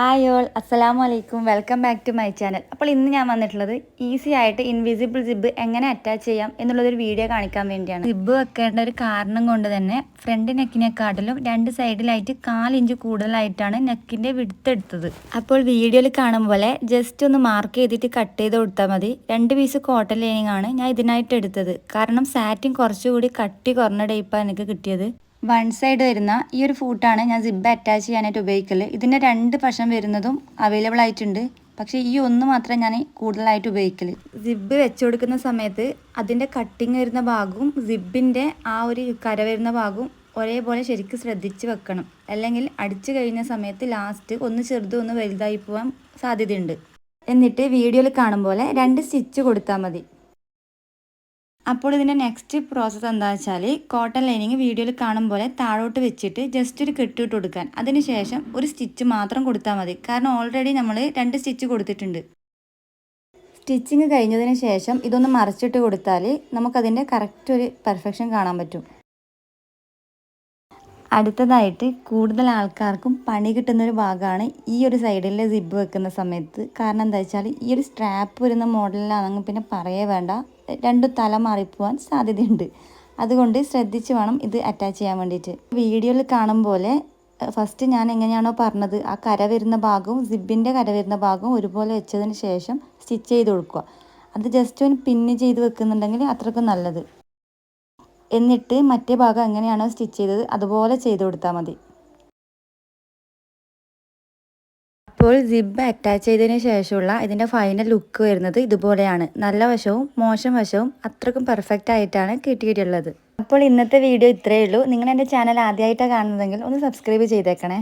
Hi all അസ്സലാമു അലൈക്കും welcome back to my channel അപ്പോൾ ഇന്ന് ഞാൻ വന്നിട്ടുള്ളത് ഈസി ആയിട്ട് ഇൻവിസിബിൾ സിബ് എങ്ങനെ അറ്റാച്ച് ചെയ്യാം എന്നുള്ളൊരു വീഡിയോ കാണിക്കാൻ വേണ്ടിയാണ്. സിബ് വെക്കേണ്ട ഒരു കാരണം കൊണ്ട് തന്നെ ഫ്രണ്ട് നെക്കിനെക്കാട്ടിലും രണ്ട് സൈഡിലായിട്ട് കാലിഞ്ച് കൂടുതലായിട്ടാണ് നെക്കിന്റെ വിടുത്തെടുത്തത് അപ്പോൾ വീഡിയോയിൽ കാണും പോലെ ജസ്റ്റ് ഒന്ന് മാർക്ക് ചെയ്തിട്ട് കട്ട് ചെയ്ത് കൊടുത്താൽ മതി. രണ്ട് പീസ് കോട്ടൺ ലൈനിങ് ആണ് ഞാൻ ഇതിനായിട്ട് എടുത്തത്. കാരണം സാറ്റിൻ കുറച്ചുകൂടി കട്ടി കുറഞ്ഞ ടൈപ്പാണ് എനിക്ക് കിട്ടിയത്. വൺ സൈഡ് വരുന്ന ഈ ഒരു ഫൂട്ടാണ് ഞാൻ സിബ് അറ്റാച്ച് ചെയ്യാനായിട്ട് ഉപയോഗിക്കൽ ഇതിന്റെ രണ്ട് വശം വരുന്നതും അവൈലബിൾ ആയിട്ടുണ്ട്. പക്ഷേ ഈ ഒന്ന് മാത്രമേ ഞാൻ കൂടുതലായിട്ട് ഉപയോഗിക്കൽ സിബ് വെച്ച് കൊടുക്കുന്ന സമയത്ത് അതിന്റെ കട്ടിങ് വരുന്ന ഭാഗവും സിബിന്റെ ആ ഒരു കര വരുന്ന ഭാഗവും ഒരേപോലെ ശരിക്കും ശ്രദ്ധിച്ച് വെക്കണം. അല്ലെങ്കിൽ അടിച്ചു കഴിഞ്ഞ സമയത്ത് ലാസ്റ്റ് ഒന്ന് ചെറുതും ഒന്ന് വലുതായി പോകാൻ സാധ്യതയുണ്ട്. എന്നിട്ട് വീഡിയോയിൽ കാണും പോലെ രണ്ട് സ്റ്റിച്ച് കൊടുത്താൽ മതി. അപ്പോൾ ഇതിന്റെ നെക്സ്റ്റ് പ്രോസസ്സ് എന്താ വെച്ചാൽ കോട്ടൺ ലൈനിങ് വീഡിയോയിൽ കാണും പോലെ താഴോട്ട് വെച്ചിട്ട് ജസ്റ്റ് ഒരു കെട്ടിട്ട് കൊടുക്കാൻ. അതിനുശേഷം ഒരു സ്റ്റിച്ച് മാത്രം കൊടുത്താൽ മതി. കാരണം ഓൾറെഡി നമ്മൾ രണ്ട് സ്റ്റിച്ച് കൊടുത്തിട്ടുണ്ട്. സ്റ്റിച്ചിങ് കഴിഞ്ഞതിന് ശേഷം ഇതൊന്ന് മറിച്ചിട്ട് കൊടുത്താൽ നമുക്കതിന്റെ കറക്റ്റ് ഒരു പെർഫെക്ഷൻ കാണാൻ പറ്റും. അടുത്തതായിട്ട് കൂടുതൽ ആൾക്കാർക്കും പണി കിട്ടുന്ന ഒരു ഭാഗമാണ് ഈ ഒരു സൈഡിൽ സിബ് വെക്കുന്ന സമയത്ത്. കാരണം എന്താ വെച്ചാൽ ഈ ഒരു സ്ട്രാപ്പ് വരുന്ന മോഡലിലാണെങ്കിൽ പിന്നെ പറയേ വേണ്ട. രണ്ട് തല മാറിപ്പോവാൻ സാധ്യതയുണ്ട്. അതുകൊണ്ട് ശ്രദ്ധിച്ച് വേണം ഇത് അറ്റാച്ച് ചെയ്യാൻ വേണ്ടിയിട്ട്. വീഡിയോയിൽ കാണും പോലെ ഫസ്റ്റ് ഞാൻ എങ്ങനെയാണോ പറഞ്ഞത് ആ കര വരുന്ന ഭാഗവും സിബിന്റെ കര വരുന്ന ഭാഗവും ഒരുപോലെ വെച്ചതിന് ശേഷം സ്റ്റിച്ച് ചെയ്ത് കൊടുക്കുക. അത് ജസ്റ്റ് ഒന്ന് പിന്ന് ചെയ്ത് വെക്കുന്നുണ്ടെങ്കിൽ അത്രയ്ക്കും നല്ലത്. എന്നിട്ട് മറ്റേ ഭാഗം എങ്ങനെയാണോ സ്റ്റിച്ച് ചെയ്തത് അതുപോലെ ചെയ്ത് കൊടുത്താൽ മതി. അപ്പോൾ സിബ് അറ്റാച്ച് ചെയ്തതിന് ശേഷമുള്ള ഇതിന്റെ ഫൈനൽ ലുക്ക് വരുന്നത് ഇതുപോലെയാണ്. നല്ല വശവും മോശം വശവും അത്രക്കും പെർഫെക്റ്റ് ആയിട്ടാണ് കിട്ടിയിട്ടുള്ളത് അപ്പോൾ ഇന്നത്തെ വീഡിയോ ഇത്രയേ ഉള്ളൂ. നിങ്ങൾ എന്റെ ചാനൽ ആദ്യമായിട്ടാണ് കാണുന്നതെങ്കിൽ ഒന്ന് സബ്സ്ക്രൈബ് ചെയ്തേക്കണേ.